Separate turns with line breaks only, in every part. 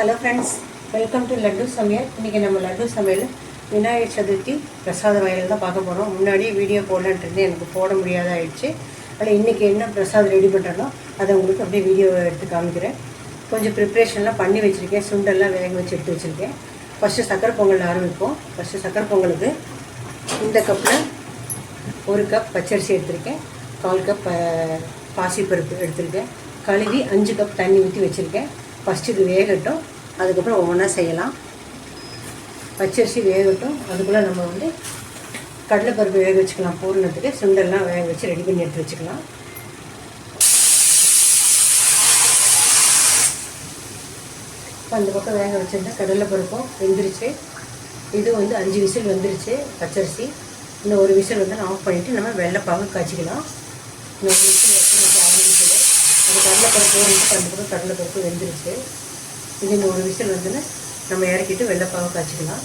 Hello friends welcome to Laddu சமையல் இன்றைக்கி நம்ம லட்டு சமையல் விநாயகர் சதுர்த்தி பிரசாத வகையில் தான் பார்க்க போகிறோம் முன்னாடியே வீடியோ போடலான்ட்டு இருந்தேன். எனக்கு போட முடியாத ஆயிடுச்சு ஆனால் இன்றைக்கி என்ன பிரசாதம் ரெடி பண்ணுறனோ அதை உங்களுக்கு அப்படியே வீடியோ எடுத்து காமிக்கிறேன். கொஞ்சம் ப்ரிப்ரேஷன்லாம் பண்ணி வச்சுருக்கேன். சுண்டெல்லாம் வேக வச்சு எடுத்து வச்சுருக்கேன். ஃபஸ்ட்டு சக்கரை பொங்கல் ஆரம்பிப்போம். ஃபஸ்ட்டு சக்கரை பொங்கலுக்கு இந்த கப்பில் ஒரு கப் பச்சரிசி எடுத்திருக்கேன். கால் கப் பாசிப்பருப்பு எடுத்திருக்கேன். கழுவி அஞ்சு கப் தண்ணி ஊற்றி வச்சுருக்கேன். ஃபஸ்ட்டு இது வேகட்டும் அதுக்கப்புறம் ஒவ்வொன்றா செய்யலாம். பச்சரிசி வேகட்டும் அதுக்குள்ளே நம்ம வந்து கடலைப்பருப்பு வேக வச்சுக்கலாம். பூரணத்துக்கு சுண்டெல்லாம் வேக வச்சு ரெடி பண்ணி எடுத்து வச்சுக்கலாம். இப்போ அந்த பக்கம் வேக வச்சுருந்தா கடலைப்பருப்பும் வெந்துருச்சு. இது வந்து அஞ்சு விசில் வந்துருச்சு பச்சரிசி. இன்னும் ஒரு விசில் வந்து ஆஃப் பண்ணிவிட்டு நம்ம வெள்ளைப்பாக காய்ச்சிக்கலாம். இன்னும் ஒரு விசில் வச்சு எனக்கு ஆறு விசில் அது கடலைப்பருப்பு வந்து அந்த பக்கம் கடலைப்பருப்பு வெந்துருச்சு. இது இந்த ஒரு விசில் வந்துன்னு நம்ம இறக்கிட்டு வெள்ளைப்பாக காய்ச்சிக்கலாம்.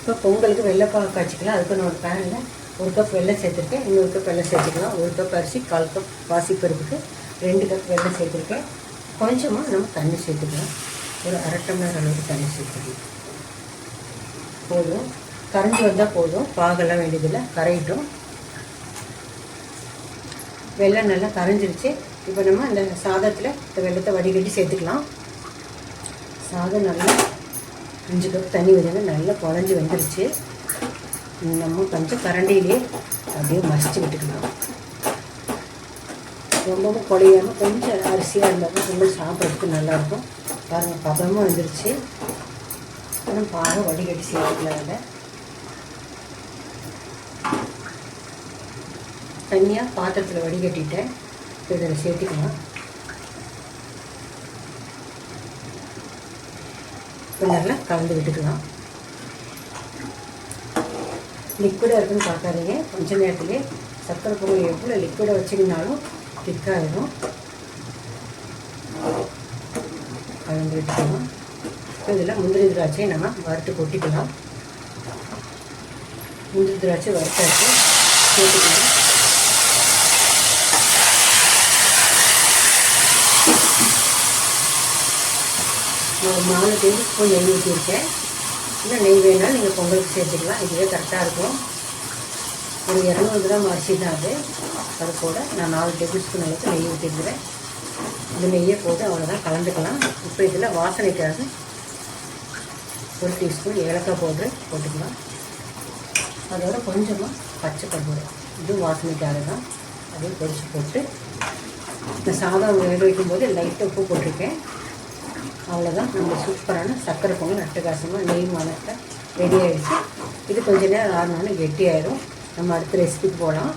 இப்போ பொங்கலுக்கு வெள்ளைப்பாக காய்ச்சிக்கலாம். அதுக்கு நான் ஒரு பேனில் ஒரு கப் வெள்ளை சேர்த்துருக்கேன். இன்னொரு கப் வெள்ளை சேர்த்துக்கலாம். ஒரு கப் அரிசி கால் கப் பாசிப்பருப்புக்கு ரெண்டு கப் வெள்ளை சேர்த்துருக்கேன். கொஞ்சமாக நம்ம தண்ணி சேர்த்துக்கலாம். ஒரு அரை டம்ளர் அளவுக்கு தண்ணி சேர்த்துக்கலாம். போதும். கரைஞ்சி வந்தால் போதும். பாகெல்லாம் வேண்டியதில்லை. கரையிட்டும். வெள்ளம் நல்லா கரைஞ்சிருச்சு. இப்போ நம்ம இந்த சாதத்தில் இந்த வெள்ளத்தை வடிகட்டி சேர்த்துக்கலாம். சாதம் நல்லா அஞ்சு கப் தண்ணி வந்து நல்லா குழஞ்சி வந்துருச்சு. நம்ம கொஞ்சம் கரண்டியிலே அப்படியே மசிச்சு விட்டுக்கலாம். ரொம்பவும் குழையாமல் கொஞ்சம் அரிசியாக இருந்தாலும் ரொம்ப சாப்பிட்றதுக்கு நல்லாயிருக்கும் பாருங்கள் பதமும் வந்துருச்சு. அப்புறம் பாக வடிகட்டி சேர்த்துக்கலாம் அதில் தனியாக பாத்திரத்தில் வடிகட்டிட்டேன். இதில் சேர்த்துக்கலாம். நல்லா கலந்து விட்டுக்கலாம். லிக்விடாக இருக்குன்னு பார்க்காதீங்க. கொஞ்ச நேரத்துலேயே சக்கரை பொங்கல் எவ்வளோ லிக்விடாக வச்சிங்கனாலும் திக்காகிடும் கலந்து விட்டுக்கலாம். இப்போ இதில் முந்திரி திராட்சையை நம்ம வறுத்து கொட்டிக்கலாம். முந்திரி திராட்சை வறுத்தாச்சு. சேர்த்துக்கலாம் ஒரு நாலு டேபிள் ஸ்பூன் நெய் ஊற்றிருக்கேன் இல்லை நெய் வேணால் நீங்கள் பொங்கலுக்கு சேர்த்துக்கலாம். இதுவே கரெக்டாக இருக்கும். ஒரு இரநூறு கிராம் அரிசி தான் அது. அது கூட நான் நாலு டேபிள் ஸ்பூன் அளவுக்கு நெய் ஊற்றிருக்கிறேன் இந்த நெய்யை போட்டு அவ்வளோதான் கலந்துக்கலாம். இப்போ இதில் வாசனைக்காக ஒரு டீஸ்பூன் ஏலக்காய் பவுட்ரு போட்டுக்கலாம். அதோட கொஞ்சமாக பச்சை கருவேப்பிலை இது வாசனைக்காக தான். அதையும் பொரிச்சு போட்டு இந்த சாதம் வேக வைக்கும்போது லைட்டாக உப்பு போட்டிருக்கேன். அவ்வளோதான் நம்ம சூப்பரான சர்க்கரை பொங்கல் அட்டகாசமாக நெய் மணக்க ரெடி ஆகிடுச்சு இது கொஞ்ச நேரம் ஆறினாலும் கெட்டியாயிரும் நம்ம அடுத்த ரெசிபிக்கு போகலாம்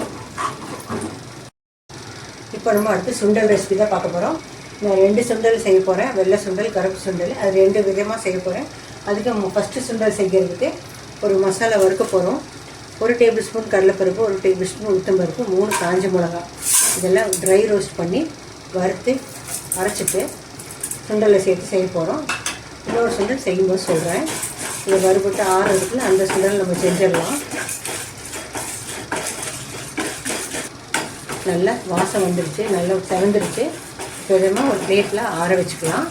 இப்போ நம்ம அடுத்து சுண்டல் ரெசிபி தான் பார்க்க போகிறோம் நான் ரெண்டு சுண்டல் செய்ய போகிறேன் வெள்ளை சுண்டல் கருப்பு சுண்டல். அது ரெண்டு விதமாக செய்ய போகிறேன் அதுக்கு ஃபஸ்ட்டு சுண்டல் செய்கிறதுக்கு ஒரு மசாலா வறுக்க போகிறோம் ஒரு டேபிள் ஸ்பூன் கடலைப்பருப்பு ஒரு டேபிள் ஸ்பூன் உளுத்தம்பருப்பு மூணு காஞ்ச மிளகா. இதெல்லாம் ட்ரை ரோஸ்ட் பண்ணி வறுத்து அரைச்சிட்டு சுண்டலில் சேர்த்து செய்ய போகிறோம் இன்னொரு சுண்டல் செய்யும்போது சொல்கிறேன் இதை வறுபட்டு ஆறுறதுக்குள்ள அந்த சுண்டல் நம்ம செஞ்சிடலாம். நல்லா வாசம் வந்துடுச்சு நல்லா திறந்துருச்சு. விதமாக ஒரு பிளேட்டில் ஆற வச்சுக்கலாம்.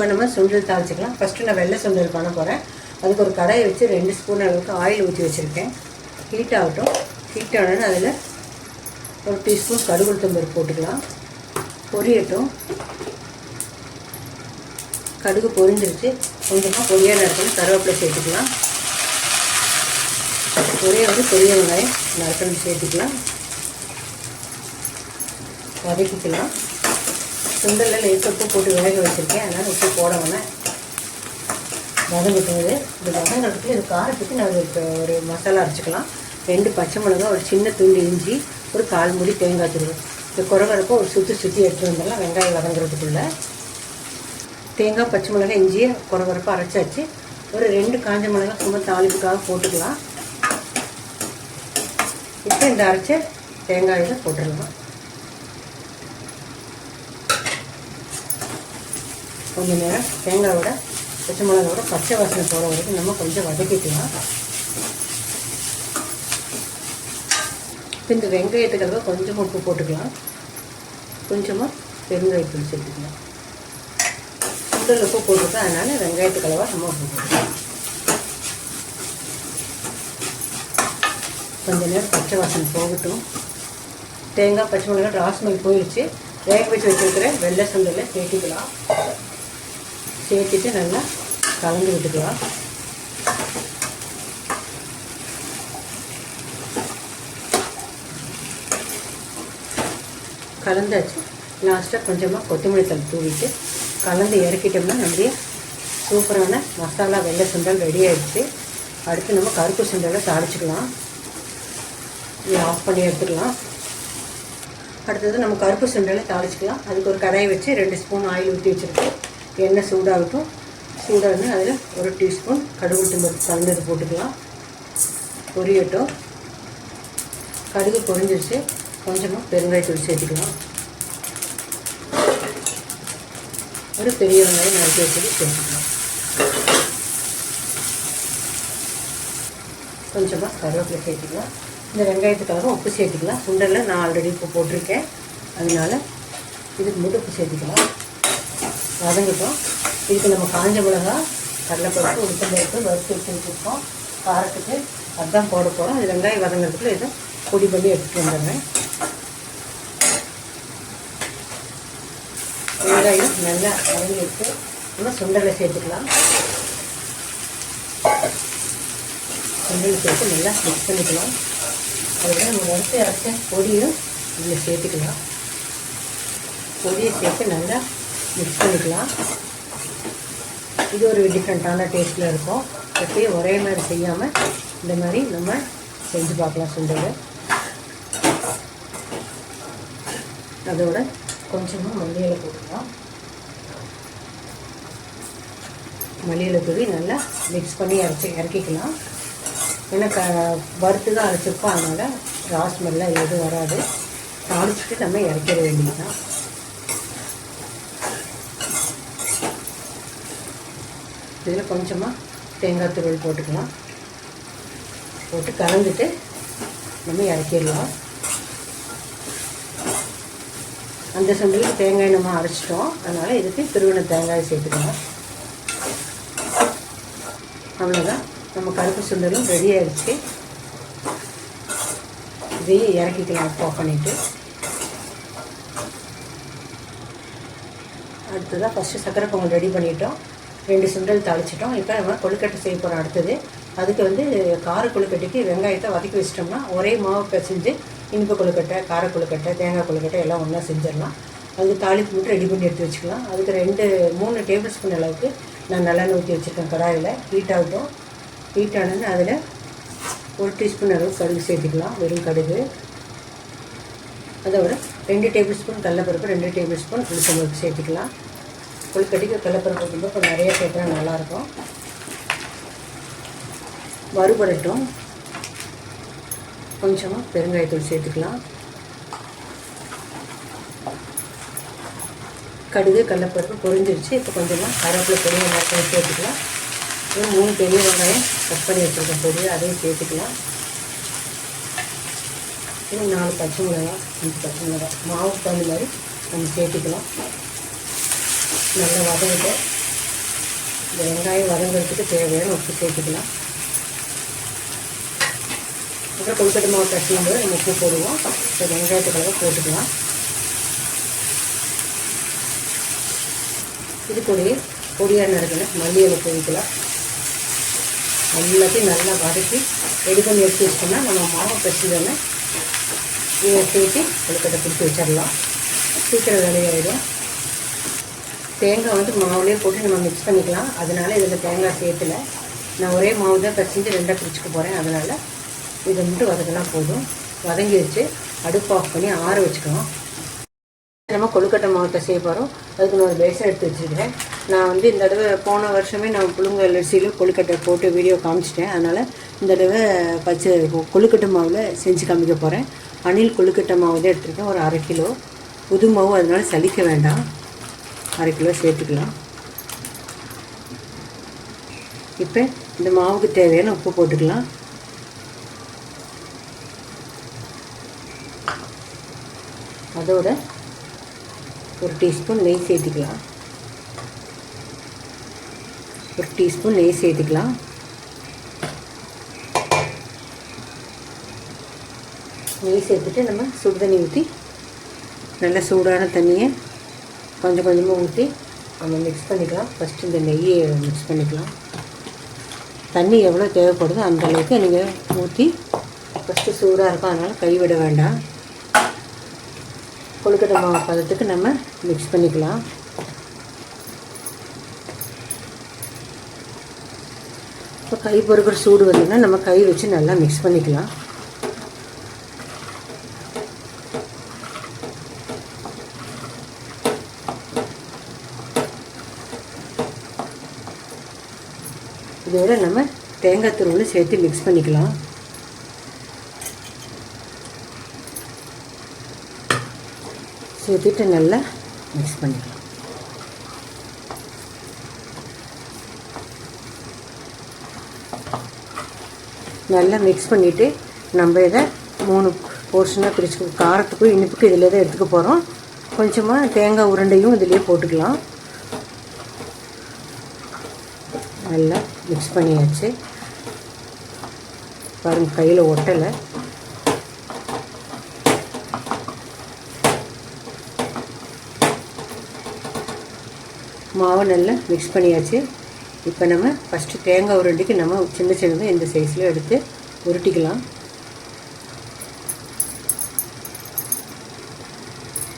இப்போ நம்ம சுண்டல் தாளிச்சிக்கலாம். ஃபஸ்ட்டு நான் வெள்ளை சுண்டல் பண்ண போகிறேன் அதுக்கு ஒரு கடாயை வச்சு ரெண்டு ஸ்பூன் அளவுக்கு ஆயில் ஊற்றி வச்சுருக்கேன். ஹீட் ஆகட்டும். ஹீட் ஆனோன்னு அதில் ஒரு டீஸ்பூன் கடுகு உளுத்தம்பருப்பு போட்டுக்கலாம். பொரியட்டும். கடுகு பொரிஞ்சிருச்சு. கொஞ்சமாக பொரியாக இருக்கணும் கருவேப்பிலை சேர்த்துக்கலாம். ஒரே வந்து பெரிய வெங்காயம் நறுக்கணும் சேர்த்துக்கலாம். வதக்கிக்கலாம். சுண்டலில் லேசாக உப்பு போட்டு வேக வச்சுருக்கேன். அதனால் உப்பு போட வேணாம் இந்த வதங்கிறதுக்கு இது காரத்துக்கு நான் இப்போ ஒரு மசாலா அரைச்சிக்கலாம். ரெண்டு பச்சை மிளகா ஒரு சின்ன துண்டு இஞ்சி ஒரு கால் மூடி தேங்காய் துருவு இந்த குறவரப்போ ஒரு சுற்றி சுற்றி எடுத்துகிட்டு வந்துடலாம். வெங்காயம் வதங்குறதுக்குள்ளே. தேங்காய் பச்சை மிளகா இஞ்சியை குறவரப்பாக அரைச்சாச்சு. ஒரு ரெண்டு காஞ்ச மிளகா சும்மா தாளிப்புக்காக போட்டுக்கலாம். இப்போ இந்த அரைச்ச தேங்காயில் போட்டுடலாம். கொஞ்சம் நேரம் தேங்காயோட பச்சை மிளகாவோட பச்சை வாசனை போகிற வரைக்கும் நம்ம கொஞ்சம் வதக்கிக்கலாம். இப்போ இந்த வெங்காயத்துக்கிறத கொஞ்சமாக உப்பு போட்டுக்கலாம். கொஞ்சமாக பெருங்காயத்தூள் சேர்த்துக்கலாம். சுண்டல் உப்பு போட்டுருக்கேன் அதனால் வெங்காயத்துக்களவாக நம்ம உப்பு போட்டுக்கலாம். கொஞ்ச நேரம் பச்சை வாசனை போகட்டும். தேங்காய் பச்சை மிளகாய் ராஸ்மல் போயிடுச்சு வேக வச்சு வச்சுருக்கிற வெள்ளை சுண்டலை சேர்த்துக்கலாம். சேர்த்துட்டு நல்லா கலந்து விட்டுக்கலாம். கலந்தாச்சு. லாஸ்ட்டாக கொஞ்சமாக கொத்தமல்லி தலை தூவிட்டு கலந்து இறக்கிட்டோம்னா நம்முடைய சூப்பரான மசாலா வெள்ளை சுண்டல் ரெடி ஆகிடுச்சு அடுத்து நம்ம கருப்பு சுண்டலை தாளிச்சிக்கலாம். இதை ஆஃப் பண்ணி எடுத்துக்கலாம். அடுத்தது நம்ம கருப்பு சுண்டலை தாளிச்சிக்கலாம். அதுக்கு ஒரு கடாயை வச்சு ரெண்டு ஸ்பூன் ஆயில் ஊற்றி வச்சுருக்கோம். எண்ணெய் சூடாகட்டும். சூடாகி அதில் ஒரு டீஸ்பூன் கடுகு உளுத்தம்பருப்பு கலந்தது போட்டுக்கலாம். பொரியட்டும். கடுகு பொரிஞ்சிருச்சு. கொஞ்சமாக பெருங்காயத்தூள் சேர்த்துக்கலாம். ஒரு பெரிய வெங்காயம் நறுக்கி வச்சுட்டு சேர்த்துக்கலாம். கொஞ்சமாக கருவேப்பிலை சேர்த்துக்கலாம். இந்த வெங்காயத்துக்காக உப்பு சேர்த்துக்கலாம். சுண்டலில் நான் ஆல்ரெடி உப்பு போட்டிருக்கேன். அதனால் இதுக்கு மட்டும் உப்பு சேர்த்துக்கலாம். வதங்கிட்டோம். இதுக்கு நம்ம காஞ்ச மிளகா கடலைப்பருப்பு உளுத்தம்பருப்பு வறுத்து வச்சு வச்சுருக்கோம் காரத்துக்கு அதான் போட போகிறோம் அது வெங்காயம் வதங்கிறதுக்குள்ள இதை பொடி பண்ணி எடுத்துகிட்டு வந்துடுறேன். வெங்காயம் நல்லா வதங்கி வச்சு நம்ம சுண்டலை சேர்த்துக்கலாம். சுண்டலை சேர்த்து நல்லா மிக்ஸ் பண்ணிக்கலாம். அதில் நம்ம வறுத்து அரைச்ச பொடியும் இதில் சேர்த்துக்கலாம். பொடியை சேர்த்து நல்லா மிக்ஸ் பண்ணிக்கலாம் இது ஒரு டிஃப்ரெண்ட்டான டேஸ்ட்டில் இருக்கும். எப்பயும் ஒரே மாதிரி செய்யாமல் இந்த மாதிரி நம்ம செஞ்சு பார்க்கலாம் சுண்டல் அதோட கொஞ்சமாக மல்லியில் போட்டுக்கலாம். மல்லியில் தூவி நல்லா மிக்ஸ் பண்ணி அரைச்சி இறக்கிக்கலாம். ஏன்னா க வறுத்து தான் அரைச்சிருப்போம் அதனால் ராஸ்மெல்லாம் எதுவும் வராது. தாளிச்சுட்டு நம்ம இறக்கிட வேண்டியதுதான். இதில் கொஞ்சமாக தேங்காய் துருவல் போட்டுக்கலாம். போட்டு கலந்துட்டு நம்ம இறக்கிடலாம். அந்த சந்தையில் தேங்காய் நம்ம அரைச்சிட்டோம். அதனால் இதுக்கு திருவண்ண தேங்காய் சேர்த்துக்கலாம். அவ்வளோதான் நம்ம கருப்பு சுண்டலும் ரெடி ஆகிடுச்சு இதையும் இறக்கிக்கலாம் ஆஃப் பண்ணிவிட்டு அடுத்ததாக ஃபஸ்ட்டு சக்கரை பொங்கல் ரெடி பண்ணிட்டோம். ரெண்டு சுண்டல் தாளிச்சிட்டோம். இப்போ நம்ம கொழுக்கட்டை செய்ய போகிறோம் அடுத்தது. அதுக்கு வந்து கார கொழுக்கட்டைக்கு வெங்காயத்தை வதக்கி வச்சிட்டோம்னா ஒரே மாவு பிசைஞ்சு இனிப்பு கொழுக்கட்டை கார கொழுக்கட்டை தேங்காய் கொழுக்கட்டை எல்லாம் ஒன்றா செஞ்சிடலாம். அதுக்கு தாளிப்பு மட்டும் ரெடி பண்ணி எடுத்து வச்சுக்கலாம். அதுக்கு ரெண்டு மூணு டேபிள் ஸ்பூன் அளவுக்கு நான் நல்லெண்ணெய் ஊற்றி வச்சுருக்கேன் கடாயில். ஹீட் ஆகட்டும். ஹீட் ஆனது அதில் ஒரு டீஸ்பூன் அளவு கடுகு சேர்த்துக்கலாம். வெறும் கடுகு. அதோட ரெண்டு டேபிள் ஸ்பூன் கடலப்பருப்பு ரெண்டு டேபிள் ஸ்பூன் உளுத்தம்பருப்பு சேர்த்துக்கலாம். கொழுக்கட்டிக்கு கடலப்பருப்பு வந்து இப்போ நிறைய சேர்த்தா நல்லாயிருக்கும். வறுபடட்டும். கொஞ்சமாக பெருங்காயத்தூள் சேர்த்துக்கலாம். கடுகு கடலப்பருப்பு பொரிஞ்சிருச்சு. இப்போ கொஞ்சமாக கருவேப்பிலை பெரிய வெங்காயத்தை சேர்த்துக்கலாம். இன்னும் மூணு பெரிய வெங்காயம் கட் பண்ணி வச்சுருக்கேன். பொடி அதையும் சேர்த்துக்கலாம். இன்னும் நாலு பச்சை மிளகாய் அஞ்சு பச்சை மிளகாய் மாவுக்கு தகுந்த மாதிரி நம்ம சேர்த்துக்கலாம். நல்லா வதங்கிட்டு இந்த வெங்காயம் வதங்கிறதுக்கு தேவையான உப்பு சேர்த்துக்கலாம். அப்புறம் கொழுக்கட்டை மாவு கட்டும் போது நம்ம உப்பு போடுவோம். இப்போ வெங்காயத்துக்காக போட்டுக்கலாம். இது கூடயே பொடியாக நறுக்கின மல்லி இலை எல்லாத்தையும் நல்லா வதக்கி ரெடி பண்ணி எடுத்து வச்சோம்னா நம்ம மாவு பிரச்சனை இதை சேர்த்து கொழுக்கட்டை பிடிச்சி வச்சிடலாம். சீக்கிரம் வேலையாயிடும். தேங்காய் வந்து மாவுலேயே போட்டு நம்ம மிக்ஸ் பண்ணிக்கலாம். அதனால் இதில் தேங்காய் சேர்த்துல நான் ஒரே மாவு தான் பிசைஞ்சு ரெண்டாக பிரிச்சுக்க போகிறேன் அதனால் இதை மட்டும் வதக்கலாம் போதும். வதங்கி வச்சு அடுப்பு ஆஃப் பண்ணி ஆற வச்சுக்கணும். நம்ம கொழுக்கட்டை மாவட்ட செய்ய போகிறோம் அதுக்கு நான் ஒரு பேசன் எடுத்து வச்சுருக்கிறேன். நான் வந்து இந்த தடவை போன வருஷமே நான் புழுங்க அரிசியில் கொழுக்கட்டை போட்டு வீடியோ காமிச்சிட்டேன். அதனால் இந்த தடவை பச்சை கொழுக்கட்டை மாவில் செஞ்சு காமிக்க போகிறேன் அணில் கொழுக்கட்டை மாவு தான் எடுத்துருக்கேன். ஒரு அரை கிலோ. புது மாவு அதனால் சலிக்க வேண்டாம். அரை கிலோ சேர்த்துக்கலாம். இப்போ இந்த மாவுக்கு தேவையான உப்பு போட்டுக்கலாம். அதோட ஒரு டீஸ்பூன் நெய் சேர்த்துக்கலாம். ஒரு டீஸ்பூன் நெய் சேர்த்துக்கலாம். நெய் சேர்த்துட்டு நம்ம சுடு தண்ணி ஊற்றி நல்ல சூடான தண்ணியை கொஞ்சம் கொஞ்சமாக ஊற்றி நம்ம மிக்ஸ் பண்ணிக்கலாம். ஃபஸ்ட்டு இந்த நெய்யை மிக்ஸ் பண்ணிக்கலாம். தண்ணி எவ்வளோ தேவைப்படுதோ அந்த அளவுக்கு நீங்கள் ஊற்றி ஃபஸ்ட்டு சூடாக இருக்கும் அதனால் கைவிட வேண்டாம். கொழுக்கட்டை மாவு பதத்துக்கு நம்ம மிக்ஸ் பண்ணிக்கலாம். இப்போ கை பொறுக்கிற சூடு வந்ததுன்னா நம்ம கை வச்சு நல்லா மிக்ஸ் பண்ணிக்கலாம். இதோட நம்ம தேங்காய் துருவல் சேர்த்து மிக்ஸ் பண்ணிக்கலாம். சேர்த்துட்டு நல்லா மிக்ஸ் பண்ணிக்கலாம். நல்லா மிக்ஸ் பண்ணிவிட்டு நம்ம இதை மூணு போர்ஷனாக பிரிச்சு காரத்துக்கும் இனிப்புக்கும் இதில் தான் எடுத்துக்க போகிறோம் கொஞ்சமாக தேங்காய் உருண்டையும் இதிலே போட்டுக்கலாம். நல்லா மிக்ஸ் பண்ணியாச்சு. பாருங்கள் கையில் ஒட்டலை. மாவு நல்லா மிக்ஸ் பண்ணியாச்சு. இப்போ நம்ம ஃபஸ்ட்டு தேங்காய் உருண்டைக்கு நம்ம சின்ன சின்னதாக இந்த சைஸில் எடுத்து உருட்டிக்கலாம்.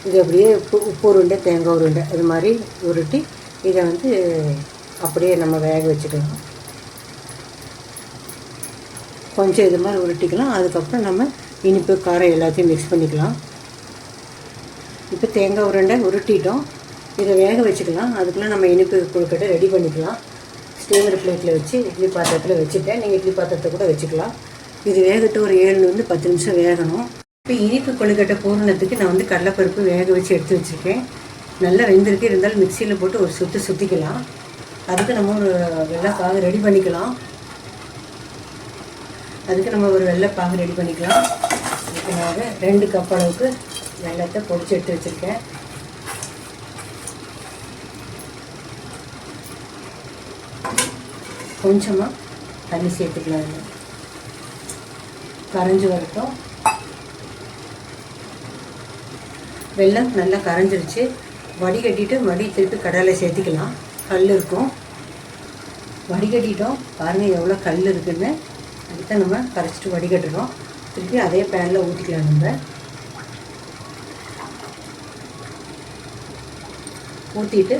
இது அப்படியே உப்பு உப்பு உருண்டை தேங்காய் உருண்டை இது மாதிரி உருட்டி இதை வந்து அப்படியே நம்ம வேக வச்சுக்கலாம். கொஞ்சம் இது மாதிரி உருட்டிக்கலாம். அதுக்கப்புறம் நம்ம இனிப்பு காரம் எல்லாத்தையும் மிக்ஸ் பண்ணிக்கலாம். இப்போ தேங்காய் உருண்டை உருட்டிட்டோம். இதை வேக வச்சுக்கலாம். அதுக்குள்ளே நம்ம இனிப்பு கொழுக்கட்டை ரெடி பண்ணிக்கலாம். ஸ்டீமர் பிளேட்டில் வச்சு இட்லி பாத்திரத்தில் வச்சுட்டேன். நீங்கள் இட்லி பாத்திரத்தை கூட வச்சுக்கலாம். இது வேகட்டு ஒரு ஏழுலேருந்து பத்து நிமிஷம் வேகணும். இப்போ இனிப்பு கொழுக்கட்டை பூரணத்துக்கு நான் வந்து கடலைப்பருப்பு வேக வச்சு எடுத்து வச்சுருக்கேன். நல்லா வெந்திருக்கு. இருந்தாலும் மிக்சியில் போட்டு ஒரு சுற்று சுற்றிக்கலாம் அதுக்கு நம்ம ஒரு வெள்ளைப்பாகு ரெடி பண்ணிக்கலாம். அதுக்கு நம்ம ஒரு வெள்ளைப்பாகு ரெடி பண்ணிக்கலாம். அதுக்கு நான் ரெண்டு கப் அளவுக்கு வெள்ளத்தை பொடிச்சு எடுத்து வச்சுருக்கேன். கொஞ்சமாக தண்ணி சேர்த்துக்கலாம் இதில். கரைஞ்சி வரட்டும். வெள்ளம் நல்லா கரைஞ்சிருச்சு. வடிகட்டிட்டு மடி திருப்பி கடலை சேர்த்துக்கலாம். கல் இருக்கும். வடிகட்டிட்டோம் பாருங்கள் எவ்வளோ கல் இருக்குன்னு. அதுதான் நம்ம கரைச்சிட்டு வடிகட்டுறோம் திருப்பி அதே பேனில் ஊற்றிக்கலாம் நம்ம. ஊற்றிட்டு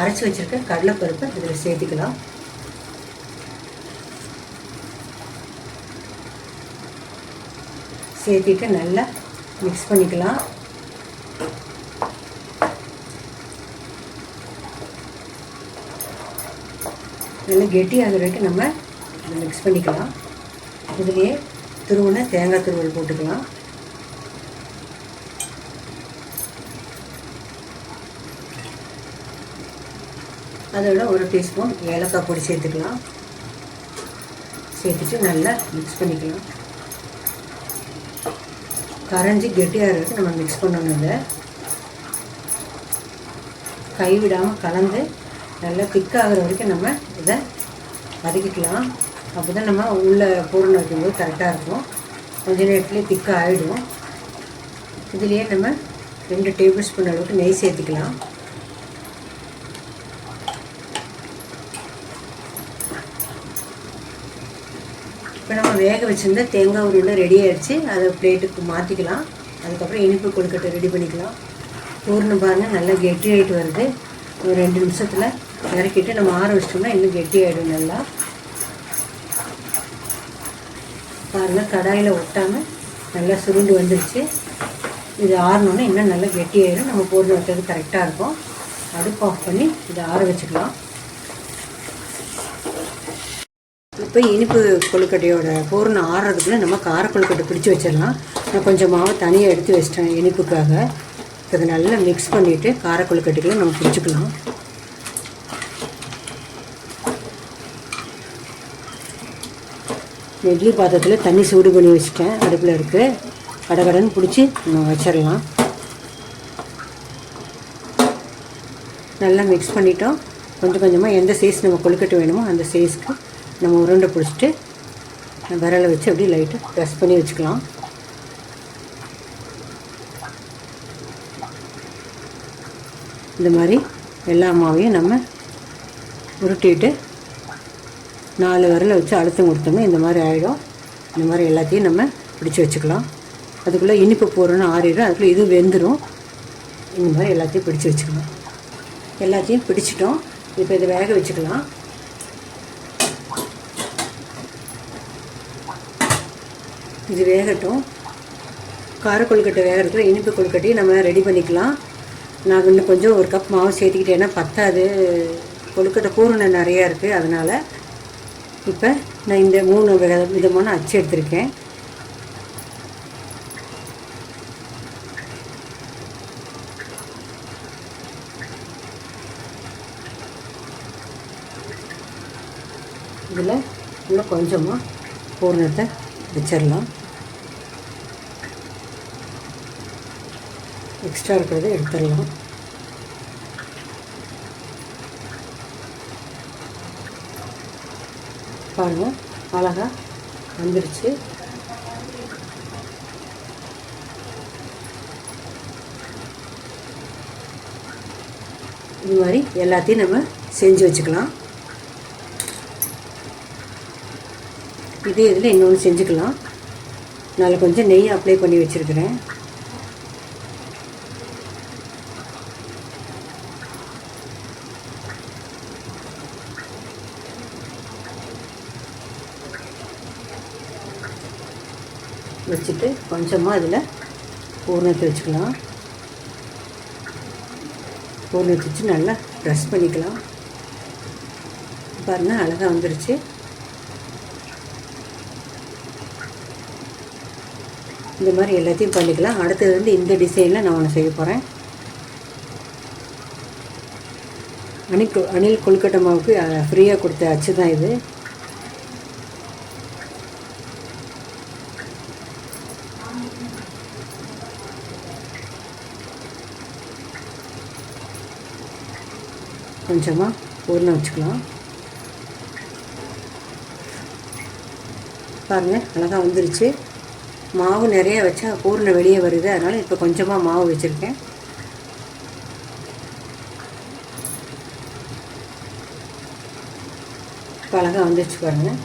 அரைச்சி வச்சுருக்க கடலைப்பருப்பை இதில் சேர்த்துக்கலாம். சேர்த்திட்டு நல்லா மிக்ஸ் பண்ணிக்கலாம். நல்லா கெட்டியாகிற வரைக்கும் நம்ம மிக்ஸ் பண்ணிக்கலாம். இதுலேயே துருவனை தேங்காய் துருவல் போட்டுக்கலாம். அதோட ஒரு டீஸ்பூன் ஏலக்காய் பொடி சேர்த்துக்கலாம். சேர்த்துட்டு நல்லா மிக்ஸ் பண்ணிக்கலாம். கரைஞ்சி கெட்டியாக இருக்கு நம்ம மிக்ஸ் பண்ணணும் இதை. கைவிடாமல் கலந்து நல்லா திக்காகிற வரைக்கும் நம்ம இதை வதக்கிக்கலாம். அப்போ தான் நம்ம உள்ளே பூரணம் வைக்கும்போது கரெக்டாக இருக்கும். கொஞ்ச நேரத்துலேயே திக்காக ஆகிடும் இதுலேயே நம்ம ரெண்டு டேபிள் ஸ்பூன் அளவுக்கு நெய் சேர்த்துக்கலாம். இப்போ நம்ம வேக வச்சுருந்த தேங்காய் உருளை ரெடி ஆகிடுச்சு அதை பிளேட்டுக்கு மாற்றிக்கலாம் அதுக்கப்புறம் இனிப்பு கொழுக்கட்டை ரெடி பண்ணிக்கலாம். பூர்ணம் பாருங்கள் நல்லா கெட்டி ஆகிட்டு வருது. ஒரு ரெண்டு நிமிஷத்தில் இறக்கிட்டு நம்ம ஆற வச்சிட்டோம்னா இன்னும் கெட்டி ஆகிடும் நல்லா. பாருங்கள் கடாயில் ஒட்டாமல் நல்லா சுருண்டு வந்துருச்சு. இது ஆறணுன்னா இன்னும் நல்லா கெட்டி ஆயிடும் நம்ம போட்டு வைக்கிறது கரெக்டாக இருக்கும். அடுப்பு ஆஃப் பண்ணி இதை ஆற வச்சுக்கலாம். இப்போ இனிப்பு கொழுக்கட்டையோட பூரணம் ஆறுறதுக்குள்ளே நம்ம கார கொழுக்கட்டை பிடிச்சி வச்சிடலாம். நான் கொஞ்சம் மாவு தனியாக எடுத்து வச்சிட்டேன் இனிப்புக்காக. இதை நல்லா மிக்ஸ் பண்ணிவிட்டு கார கொழுக்கட்டைகளை நம்ம பிடிச்சிக்கலாம். இட்லி பாத்திரத்தில் தண்ணி சூடு பண்ணி வச்சுட்டேன். அடுப்பில் இருக்குது கடகடன்னு பிடிச்சி நம்ம வச்சிடலாம். நல்லா மிக்ஸ் பண்ணிட்டோம். கொஞ்சம் கொஞ்சமாக எந்த சைஸ் நம்ம கொழுக்கட்டை வேணுமோ அந்த சைஸ்க்கு நம்ம உருண்டை பிடிச்சிட்டு விரலை வச்சு அப்படியே லைட்டாக ப்ரெஸ் பண்ணி வச்சுக்கலாம். இந்த மாதிரி எல்லா மாவையும் நம்ம உருட்டிட்டு நாலு விரலை வச்சு அழுத்தம் கொடுத்தோமே இந்த மாதிரி ஆகிடும் இந்த மாதிரி எல்லாத்தையும் நம்ம பிடிச்சி வச்சுக்கலாம். அதுக்குள்ளே இனிப்பு போடுறோன்னு ஆறிடும். அதுக்குள்ளே இது வெந்துடும் இந்த மாதிரி எல்லாத்தையும் பிடிச்சி வச்சுக்கலாம் எல்லாத்தையும் பிடிச்சிட்டோம். இப்போ இதை வேக வச்சுக்கலாம். இது வேகட்டும். கார கொழுக்கட்டை வேகிறதுக்குள்ள இனிப்பு கொழுக்கட்டையும் நம்ம ரெடி பண்ணிக்கலாம். நான் இன்னும் கொஞ்சம் ஒரு கப் மாவு சேர்த்துக்கிட்டேன்னா பத்தாது. கொழுக்கட்டை பூரணம் நிறையா இருக்குது அதனால் இப்போ நான் இந்த மூணு வித விதமான அச்சு எடுத்திருக்கேன். இதில் இன்னும் கொஞ்சமாக பூர்ணத்தை வச்சிடலாம். எக்ஸ்ட்ரா இருக்கிறத எடுத்துடலாம். பாருங்கள் அழகாக வந்துருச்சு. இது மாதிரி எல்லாத்தையும் நம்ம செஞ்சு வச்சுக்கலாம். இதே இதில் இன்னொன்று செஞ்சுக்கலாம். நல்லா கொஞ்சம் நெய் அப்ளை பண்ணி வச்சுருக்கிறேன். வச்சுட்டு கொஞ்சமாக அதில் பூர்ணத்தை வச்சுக்கலாம். பூர்ணத்தை வச்சு நல்லா ப்ரெஸ் பண்ணிக்கலாம். பாருங்கள் அழகாக வந்துருச்சு. இந்த மாதிரி எல்லாத்தையும் பண்ணிக்கலாம். அடுத்தது வந்து இந்த டிசைனில் நான் ஒன்று செய்ய போகிறேன் அணில் அணில் கொழுக்கட்டை மாவுக்கு ஃப்ரீயாக கொடுத்த அச்சு தான் இது. கொஞ்சமாக ஊறின வச்சுக்கலாம். பாருங்கள் அழகாக வந்துருச்சு. மாவு நிறைய வச்சா பூர்ணம் வெளியே வருது. அதனால் இப்போ கொஞ்சமாக மாவு வச்சுருக்கேன். இப்போ அழகாக வந்துருச்சு பாருங்கள்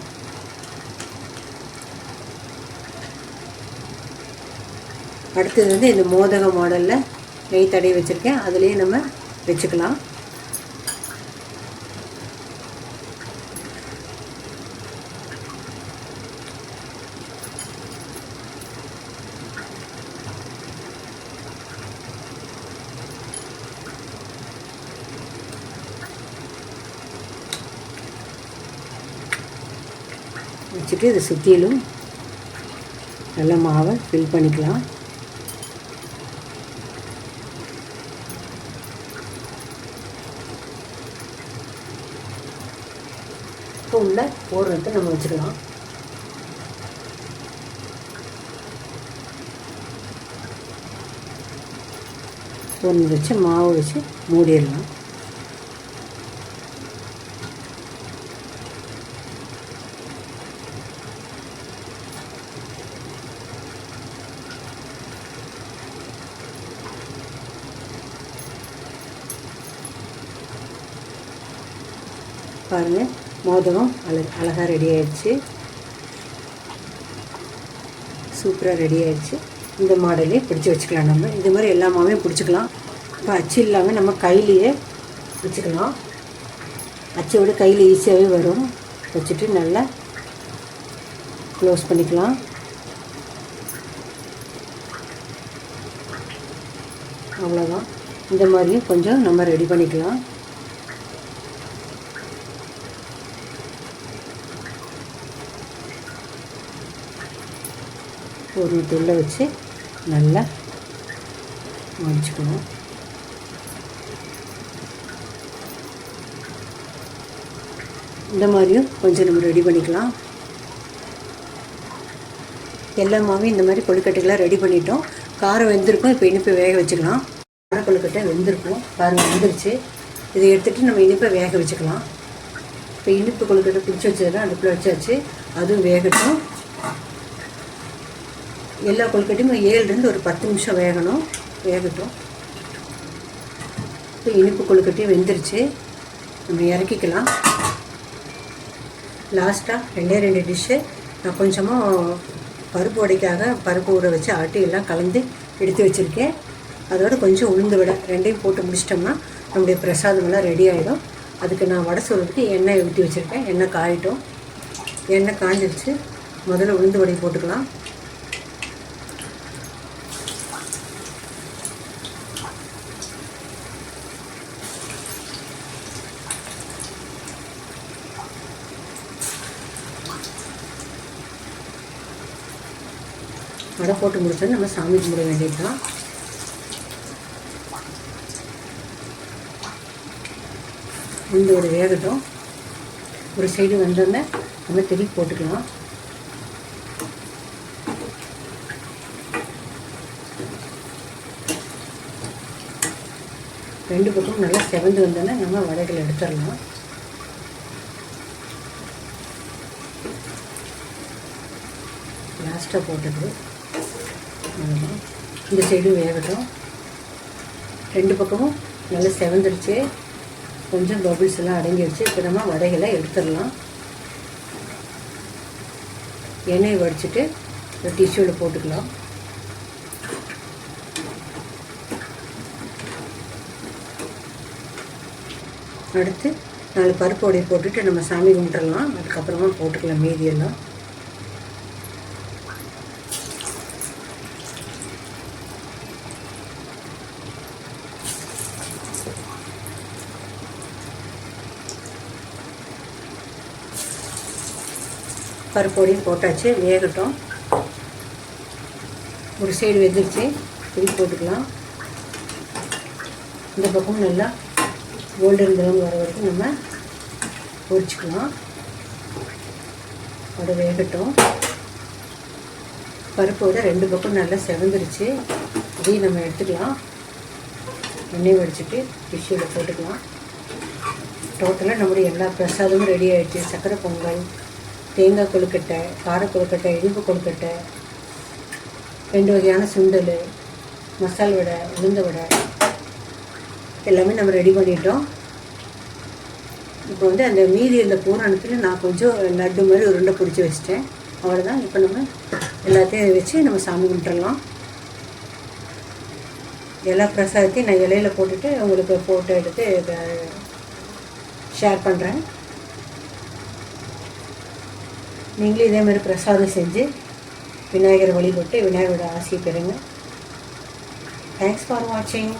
அடுத்தது வந்து இந்த மோதக மாடலில் நெய் தடவி வச்சுருக்கேன். அதுலேயே நம்ம வச்சுக்கலாம். வச்சுட்டு இதை சுற்றிலும் நல்ல மாவை ஃபில் பண்ணிக்கலாம். இப்போ உள்ள போடுறத நம்ம வச்சுக்கலாம். ஒன்று வச்சு மாவு வச்சு மூடிடலாம். பாருங்கள் மோதகம் அழ அழகாக ரெடி ஆயிடுச்சு. சூப்பராக ரெடி ஆயிடுச்சு. இந்த மாடலே பிடிச்சி வச்சுக்கலாம் நம்ம. இது மாதிரி எல்லா பிடிச்சிக்கலாம். இப்போ அச்சு இல்லாமல் நம்ம கையிலேயே வச்சுக்கலாம். அச்சை விட கையில் ஈஸியாகவே வரும். வச்சுட்டு நல்லா க்ளோஸ் பண்ணிக்கலாம். அவ்வளோதான் இந்த மாதிரியும் கொஞ்சம் நம்ம ரெடி பண்ணிக்கலாம். ஒரு துள்ள வச்சு நல்லா மடிச்சுக்கணும் இந்த மாதிரியும் கொஞ்சம் நம்ம ரெடி பண்ணிக்கலாம். எல்லா மாவையும் இந்த மாதிரி கொழுக்கட்டைகளாக ரெடி பண்ணிட்டோம். காரம் வெந்திருக்கும் இப்போ இனிப்பு வேக வச்சுக்கலாம். கார கொழுக்கட்டை வெந்திருக்கும். காரம் வெந்துருச்சு. இதை எடுத்துகிட்டு நம்ம இனிப்பை வேக வச்சுக்கலாம். இப்போ இனிப்பு கொழுக்கட்டை பிடிச்சி வச்சதுன்னா அடுப்பில் வச்சாச்சு. அதுவும் வேகட்டும். எல்லா கொழுக்கட்டையும் ஏழுலேருந்து ஒரு பத்து நிமிஷம் வேகணும். வேகட்டும். இப்போ இனிப்பு கொழுக்கட்டையும் வெந்துருச்சு. நம்ம இறக்கிக்கலாம். லாஸ்ட்டாக ரெண்டே ரெண்டு டிஷ்ஷு நான் கொஞ்சமாக பருப்பு உடைக்காக பருப்பு ஊற வச்சு ஆட்டி எல்லாம் கலந்து எடுத்து வச்சுருக்கேன். அதோட கொஞ்சம் உளுந்து வடை ரெண்டையும் போட்டு முடிச்சிட்டோம்னா நம்முடைய பிரசாதமெல்லாம் ரெடி ஆகிடும் அதுக்கு நான் வடை சொல்கிறதுக்கு எண்ணெய் ஊற்றி வச்சுருக்கேன். எண்ணெய் காயிட்டும். எண்ணெய் காஞ்சிருச்சு. முதல்ல உளுந்து வடை போட்டுக்கலாம். வடை போட்டு முடிச்சோன்னு நம்ம சாமி கும்பிட வேண்டியது தான் இந்த ஒரு வேகட்டும். ஒரு சைடு வந்தோடனே நம்ம திருப்பி போட்டுக்கலாம். ரெண்டு பக்கமும் நல்லா செவந்து வந்தோடனே நம்ம வடைகள் எடுத்துடலாம். லாஸ்ட்டாக போட்டது. இந்த சைடும் வேகட்டும். ரெண்டு பக்கமும் நல்லா செவந்துருச்சு. கொஞ்சம் பபிள்ஸ் எல்லாம் அடங்கிடுச்சு இப்போ நம்ம வடைகளை எடுத்துடலாம். எண்ணெய் வடிச்சிட்டு ஒரு டிஷ்யூவில் போட்டுக்கலாம். அடுத்து நாலு பருப்பு உடைய போட்டுட்டு நம்ம சாமி கும்பிட்றலாம் அதுக்கப்புறமா போட்டுக்கலாம் மீதியெல்லாம். பருப்பொடியும் போட்டாச்சு வேகட்டும். ஒரு சைடு வெந்துருச்சு திருப்பி போட்டுக்கலாம். இந்த பக்கம் நல்லா கோல்டன் ப்ரௌன் வர வரைக்கும் நம்ம பொரிச்சுக்கலாம். அதை வேகட்டும். பருப்பு பருப்போட ரெண்டு பக்கம் நல்லா செவந்துருச்சு. அதையும் நம்ம எடுத்துக்கலாம். எண்ணெய் வடிச்சிட்டு டிஷ்யூவில் போட்டுக்கலாம். டோட்டலாக நம்முடைய எல்லா பிரசாதமும் ரெடி ஆகிடுச்சு சக்கரை பொங்கல் தேங்காய் கொழுக்கட்டை கார கொழுக்கட்டை இனிப்பு கொழுக்கட்டை ரெண்டு வகையான சுண்டல் மசால் வடை உளுந்த வடை. எல்லாமே நம்ம ரெடி பண்ணிட்டோம். இப்போ வந்து அந்த மீதி இருந்த பூரணத்தில் நான் கொஞ்சம் லட்டு மாதிரி உருண்டை பிடிச்சி வச்சிட்டேன். அவ்வளோதான் இப்போ நம்ம எல்லாத்தையும் வச்சு நம்ம சாமி கும்பிட்டுடலாம் எல்லா பிரசாதத்தையும் நான் இலையில போட்டுட்டு உங்களுக்கு ஃபோட்டோ எடுத்து ஷேர் பண்ணுறேன் நீங்களும் இதே மாதிரி பிரசாதம் செஞ்சு விநாயகரை வழிபட்டு விநாயகரோட ஆசையை பெறுங்க. தேங்க்ஸ் ஃபார் வாட்சிங்